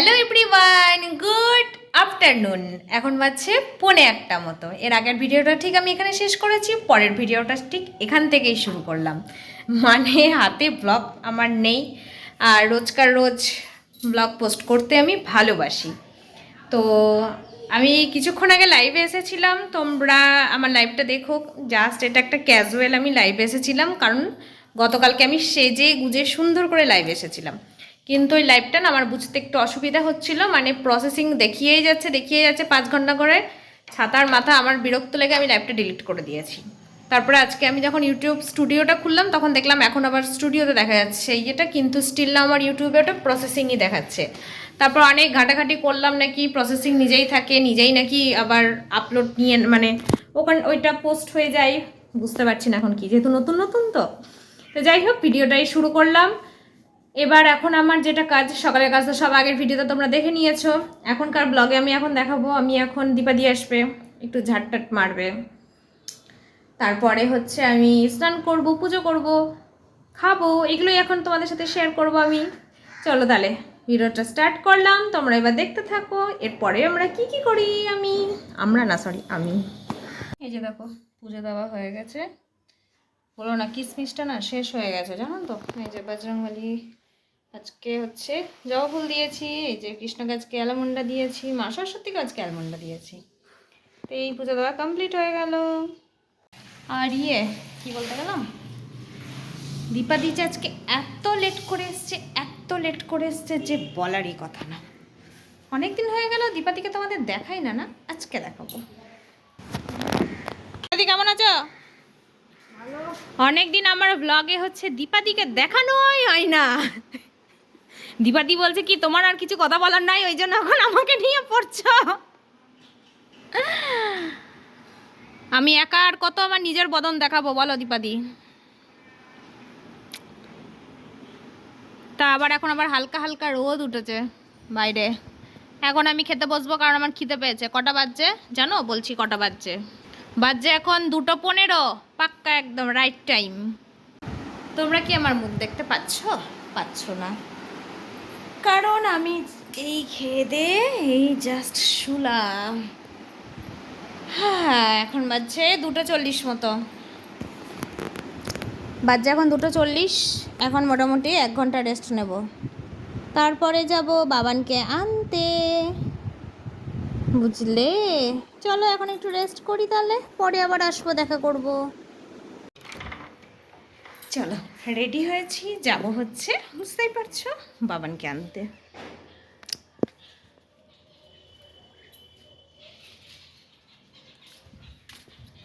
Hello everyone good afternoon এখন বাজছে পৌনে একটা মতো। এর আগের ভিডিওটা ঠিক আমি এখানে শেষ করেছি, পরের ভিডিওটা ঠিক এখান থেকেই শুরু করলাম। মানে হাতে ব্লগ আমার নেই, আর রোজকার রোজ ব্লগ পোস্ট করতে আমি ভালোবাসি। তো আমি কিছুক্ষণ আগে লাইভে এসেছিলাম, তোমরা আমার লাইভটা দেখো। জাস্ট এটা একটা ক্যাজুয়াল আমি লাইভে এসেছিলাম, কারণ গতকালকে আমি সেজে গুজে সুন্দর করে লাইভে এসেছিলাম। কিন্তু ওই লাইভটা না আমার বুঝতে একটু অসুবিধা হচ্ছিল। মানে প্রসেসিং দেখিয়েই যাচ্ছে দেখিয়ে যাচ্ছে পাঁচ ঘণ্টা করে। ছাতার মাথা আমার বিরক্ত লেগে আমি লাইভটা ডিলিট করে দিয়েছি। তারপরে আজকে আমি যখন ইউটিউব স্টুডিওটা খুললাম, তখন দেখলাম এখন আবার স্টুডিওতে দেখা যাচ্ছে ইয়েটা, কিন্তু স্টিল না আমার ইউটিউবে ওটা প্রসেসিংই দেখাচ্ছে। তারপর অনেক ঘাটাঘাটি করলাম নাকি প্রসেসিং নিজেই থাকে, নিজেই নাকি আবার আপলোড নিয়ে মানে ওখানে ওইটা পোস্ট হয়ে যায়। বুঝতে পারছি না এখন কি, যেহেতু নতুন নতুন তো। তো যাই হোক ভিডিওটাই শুরু করলাম। এবার এখন আমার যেটা কাজ, সকালের কাজ তো সব আগের ভিডিওতে তোমরা দেখে নিয়েছো। এখনকার ব্লগে আমি এখন দেখাবো, আমি এখন দীপা দিয়ে আসবে, একটু ঝাটটাট মারবে। তারপরে হচ্ছে আমি স্নান করব, পুজো করব, খাব, এগুলোই এখন তোমাদের সাথে শেয়ার করব আমি। চলো তাহলে, ভিডিওটা স্টার্ট করলাম, তোমরা এবার দেখতে থাকো, এরপরে আমরা কি কি করি আমি? আমরা না সরি আমি। এই যে দেখো, পুজো দেওয়া হয়ে গেছে। বলো না, কিসমিসটা না শেষ হয়ে গেছে, জানো তো? এই যে বজরংবলী আজকে হচ্ছে জবা ফুল দিয়েছি এই যে কৃষ্ণ গাছকে অ্যালমন্ডা দিয়েছি মা সরস্বতী গাছকে অ্যালমন্ডা দিয়েছি। তো এই পুজো দেওয়া কমপ্লিট হয়ে গেল। আর ইয়ে কি বলতে গেলাম? দীপা দিচ্ছে আজকে এত লেট করে এসছে এত লেট করে এসছে যে বলারই কথা না। অনেক দিন হয়ে গেল দীপাদিকে তোমাদের দেখাই না না? আজকে দেখাবো। দীপাদি কেমন আছো? অনেক দিন আমার ব্লগে হচ্ছে দীপাদিকে দেখানোই হয় না। দীপাদি বলছে কি, তোমার আর কিছু কথা বলার নাই, ওই জন্য এখন আমাকে নিয়ে পড়ছো। আমি একা আর কত আমার নিজের বদন দেখাবো, বলো দীপাদি। তা আবার এখন আবার হালকা হালকা রোদ উঠেছে বাইরে। এখন আমি খেতে বসবো কারণ আমার খিদে পেয়েছে। কটা বাজছে? জানো, বলছি কটা বাজছে। বাজছে এখন দুটো পনেরো, পাক্কা একদম রাইট টাইম তোমরা কি আমার মুখ দেখতে পাচ্ছ? পাচ্ছ না। কারণ আমি এই খেয়ে দে, এই জাস্ট শুলাম। হ্যাঁ এখন বাজছে দুটো চল্লিশ মতো। বাজছে এখন দুটো চল্লিশ, এখন মোটামুটি এক ঘণ্টা রেস্ট নেব। তারপরে যাব বাবানকে আনতে। বুঝলে? চলো এখন একটু রেস্ট করি তাহলে, পরে আবার আসব, দেখা করব। চলো রেডি হয়েছি। যাব হচ্ছে, বুঝতেই পারছ, বাবানকে আনতে।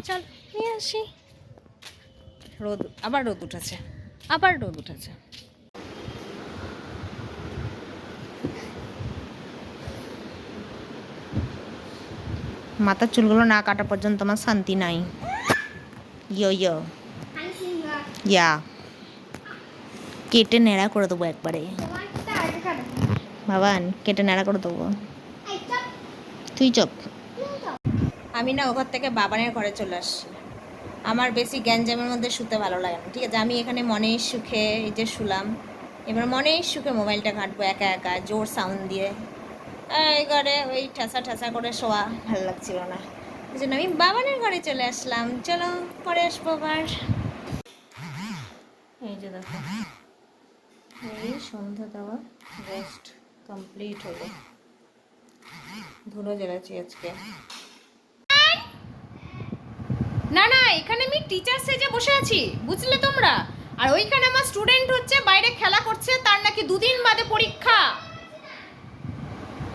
চল, নিয়ে আসি। রোদ, আবার রোদ উঠেছে, আবার রোদ উঠেছে। মাথার চুলগুলো না কাটা পর্যন্ত আমার শান্তি নাই। ইয়ো ইয়ো। ইয়া কেটে নেড়া করে দেবো একবারে। বাবান কেটে নেড়া করে দেবো। তুই চপ। আমি না ওখান থেকে বাবানের ঘরে চলে আসছি। আমার বেশি গ্যাঞ্জামের মধ্যে শুতে ভালো লাগে না। ঠিক আছে আমি এখানে মনের সুখে এই যে শুলাম। এবার মনের সুখে মোবাইলটা ঘাঁটবো একা একা জোর সাউন্ড দিয়ে। এই ঘরে ওই ঠেসা ঠেসা করে শোয়া ভালো লাগছিল না। এই জন্য আমি বাবানের ঘরে চলে আসলাম। চলো পরে আসব আবার। দেখো। এই সন্ধ্যা দেওয়া রেস্ট কমপ্লিট হলো। ধুলো জ্বেলেছি আজকে। না না, এখানে আমি টিচার সেজে বসে আছি, বুঝলে তোমরা? আর ওইখানে আমার স্টুডেন্ট হচ্ছে, বাইরে খেলা করছে, তার নাকি দুদিন বাদে পরীক্ষা।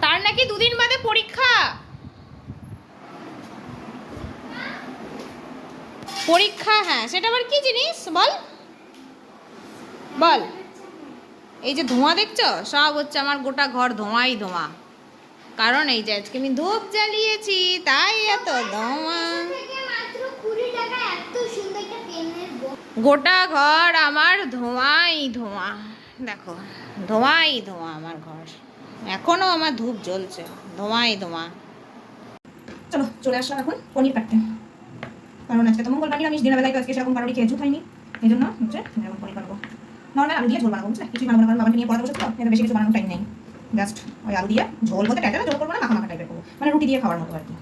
তার নাকি দুদিন বাদে পরীক্ষা। পরীক্ষা হ্যাঁ সেটা আবার কি জিনিস বল? বল। এই যে ধোঁয়া দেখছ? সব হচ্ছে আমার গোটা ঘর ধোঁয়াই ধোঁয়া। কারণ এই যে আজকে আমি ধূপ জ্বালিয়েছি, তাই এত ধোঁয়া। গোটা ঘর আমার ধোঁয়াই ধোঁয়া। দেখো, ধোঁয়াই ধোঁয়া আমার ঘর। এখনও আমার ধূপ জ্বলছে, ধোঁয়াই ধোঁয়া। চলো, চলে আসলাম এখন পনির কাটতে। কারণ আজকে তো মঙ্গলবার নিরামিষ, দিনের বেলায় তো আজকে সেরকম কারোরই খেয়ে ঝুট হয়নি। এই জন্য হচ্ছে, এখন পনির কাটবো। নর্মাল আলু দিয়ে ঝোল বানাবো, বুঝলে? কিছুই বানাবো না, কারণ বাবাকে নিয়ে পড়াতে বসে তো বেশি কিছু বানানোর টাইম নেই। জাস্ট ওই আলু দিয়ে ঝোল বলতে টাইটেল ঝোল করব না, মাখা মাখা টাইপের করব। মানে রুটি দিয়ে খাওয়ার মতো আর কি।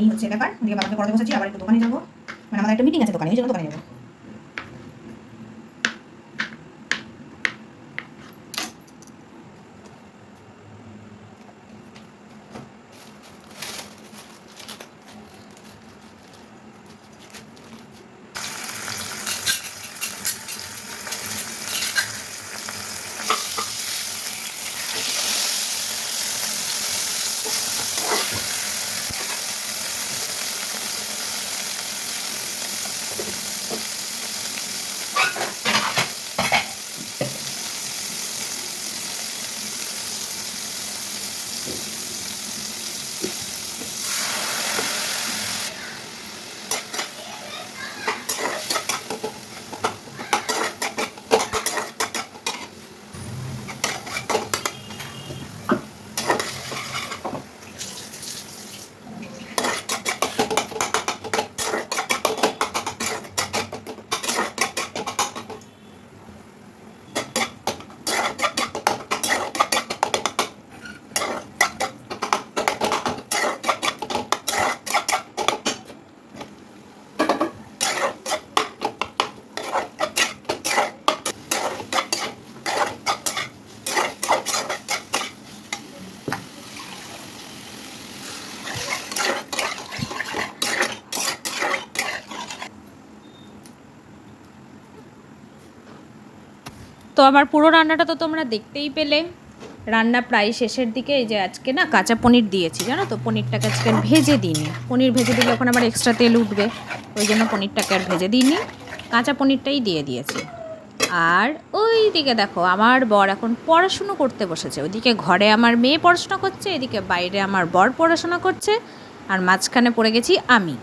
এই হচ্ছে ব্যাপার। দিয়ে বাবাকে পড়াতে বসেছি, আবার একটু দোকানে যাব। মানে আমাদের একটা মিটিং আছে দোকানে, এই জন্য দোকানে যাব। তো আমার পুরো রান্নাটা তো তোমরা দেখতেই পেলে। রান্না প্রায় শেষের দিকে, এই যে আজকে না কাঁচা পনির দিয়েছি, জানো তো? পনিরটাকে আজকে ভেজে দিইনি। পনির ভেজে দিলে ওখানে আবার এক্সট্রা তেল উঠবে, ওই জন্য পনিরটাকে আর ভেজে দিইনি। কাঁচা পনিরটাই দিয়ে দিয়েছি। আর ওই দিকে দেখো, আমার বর এখন পড়াশুনো করতে বসেছে। ওইদিকে ঘরে আমার মেয়ে পড়াশোনা করছে, এদিকে বাইরে আমার বর পড়াশোনা করছে, আর মাঝখানে পড়ে গেছি আমি।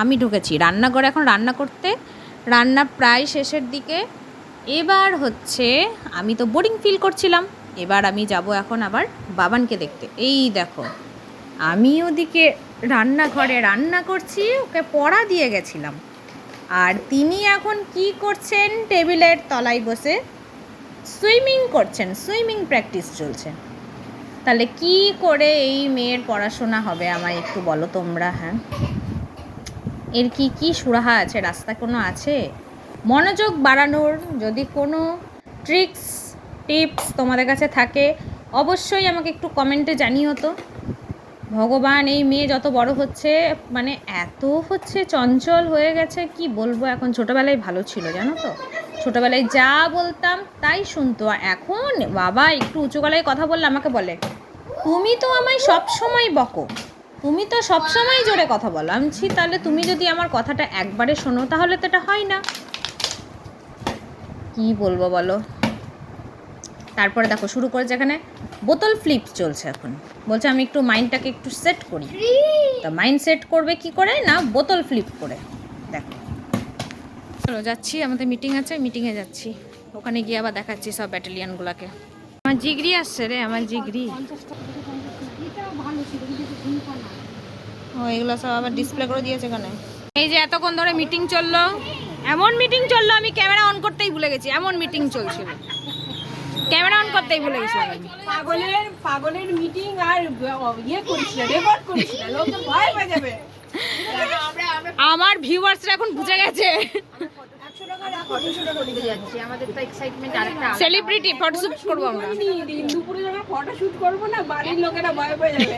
আমি ঢুকেছি। রান্নাঘরে এখন রান্না করতে। রান্না প্রায় শেষের দিকে এবার হচ্ছে আমি তো বোরিং ফিল করছিলাম। এবার আমি যাব এখন আবার বাবানকে দেখতে। এই দেখো, আমি ওদিকে রান্নাঘরে রান্না করছি, ওকে পড়া দিয়ে গেছিলাম। আর তিনি এখন কি করছেন, টেবিলের তলায় বসে সুইমিং করছেন, সুইমিং প্র্যাকটিস চলছে। তাহলে কি করে এই মেয়ের পড়াশোনা হবে আমায় একটু বলো তোমরা হ্যাঁ? এর কি কি সুরাহা আছে? রাস্তা কোনো আছে? মনোযোগ বাড়ানোর যদি কোনো ট্রিক্স টিপস তোমাদের কাছে থাকে, অবশ্যই আমাকে একটু কমেন্টে জানিও তো। ভগবান, এই মেয়ে যত বড় হচ্ছে মানে এত হচ্ছে, চঞ্চল হয়ে গেছে, কি বলব? এখন ছোটোবেলায় ভালো ছিল, জানো তো? ছোটোবেলায় যা বলতাম, তাই শুনতো। এখন, বাবা, একটু উঁচু গলায় কথা বললে আমাকে বলে, তুমি তো আমায় সব সময় বকো। তুমি তো সব সময় জোরে কথা বলো। আমি তাহলে তুমি যদি আমার কথাটা একবারে শোনো, তাহলে তো এটা হয় না। কি বলব বলো? তারপরে দেখো শুরু করেছে এখানে বোতল ফ্লিপ চলছে এখন। বলছে আমি একটু মাইন্ডটাকে একটু সেট করি। তা মাইন্ড সেট করবে কি করে না বোতল ফ্লিপ করে? দেখো। চলো যাচ্ছি আমাদের মিটিং আছে মিটিংয়ে যাচ্ছি। ওখানে গিয়ে আবার দেখাচ্ছি সব ব্যাটালিয়ানগুলোকে আমার জিগরি আসছে রে আমার জিগরি। ও এগুলো সব আবার ডিসপ্লে করে দিয়েছে এখানে। এই যে এতক্ষণ ধরে মিটিং চলল। এমন মিটিং চলল আমি ক্যামেরা অন করতেই ভুলে গেছি এমন মিটিং চলছিল ক্যামেরা অন করতেই ভুলে গেছি পাগলের পাগলের মিটিং আর ইয়ে করিস না রেকর্ড করিস না লোক তো ভয় পেয়ে যাবে। আমার ভিউয়ার্সরা এখন বুঝে গেছে। সেলিব্রিটি ফটোশুট করব আমরা। দুপুরে যখন ফটো শুট করব না বাড়ির লোকেরা ভয় পেয়ে যাবে।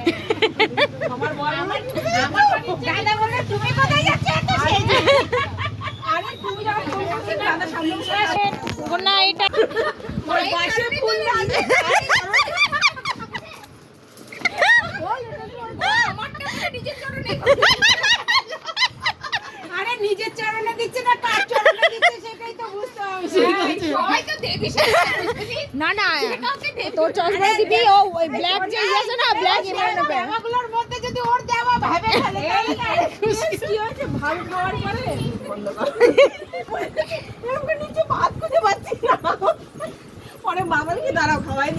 আমার বর আমার দাদা বলে তুমি কোথায় যাচ্ছ? তুমি না এটা। আরে নিজের চরণে দিচ্ছে না কার চরণে দিচ্ছে সেটাই তো বুঝতে হবে। না না তোর চশমা দিবি ও ব্ল্যাক যে ইয়ে আছে না ব্ল্যাক ওর দেওয়া খাওয়ার ভাত খুঁজে পাচ্ছি না খাওয়াই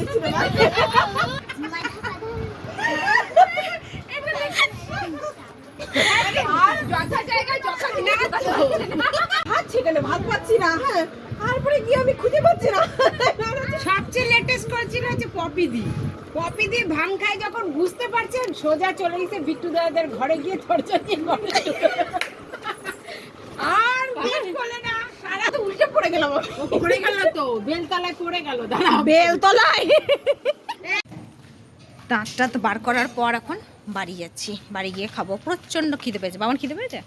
ভাত পাচ্ছি না। হ্যাঁ তারপরে গিয়ে আমি খুঁজে পাচ্ছি না। হচ্ছে পপি দি। পপি দি ভাং খাই যখন বুঝতে পারছেন সোজা চলে গেছে বিট্টু দাদাদের ঘরে গিয়ে থরচরি করে। আর বেশ বলে না সারা তো উল্টে পড়ে গেল পড়ে গেল তো বেলতলায় পড়ে গেল দাঁড়া বেলতলায়। দাঁতটা তো বার করার পর এখন বাড়ি যাচ্ছি। বাড়ি গিয়ে খাব। প্রচণ্ড খিদে পেয়েছে। বাবার খিদে পেয়েছে?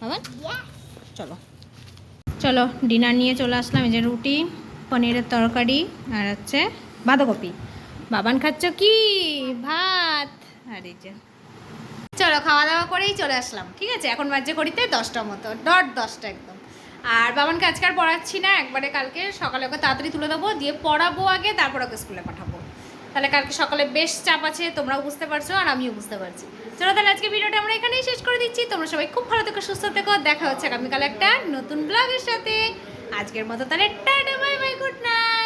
বাবার চলো। চলো ডিনার নিয়ে চলে আসলাম। এই যে রুটি পনিরের তরকারি আর হচ্ছে বাঁধাকপি। বাবান খাচ্ছ কি? ভাত। আর যে। চলো খাওয়া দাওয়া করেই চলে আসলাম, ঠিক আছে? এখন বাজে করিতে দশটা মতো, ডট দশটা একদম। আর বাবানকে আজকে আর পড়াচ্ছি না, একবারে কালকে সকালে ওকে তাড়াতাড়ি তুলে দেবো, দিয়ে পড়াবো আগে, তারপর ওকে স্কুলে পাঠাবো। তাহলে কালকে সকালে বেশ চাপ আছে, তোমরাও বুঝতে পারছ, আর আমিও বুঝতে পারছি। চলো তাহলে আজকে ভিডিওটা আমরা এখানেই শেষ করে দিচ্ছি। তোমরা সবাই খুব ভালো থেকো, সুস্থ থেকো। দেখা হচ্ছে আগামীকাল একটা নতুন ব্লগের সাথে। আজকের মতো তাহলে বাই বাই গুড নাইট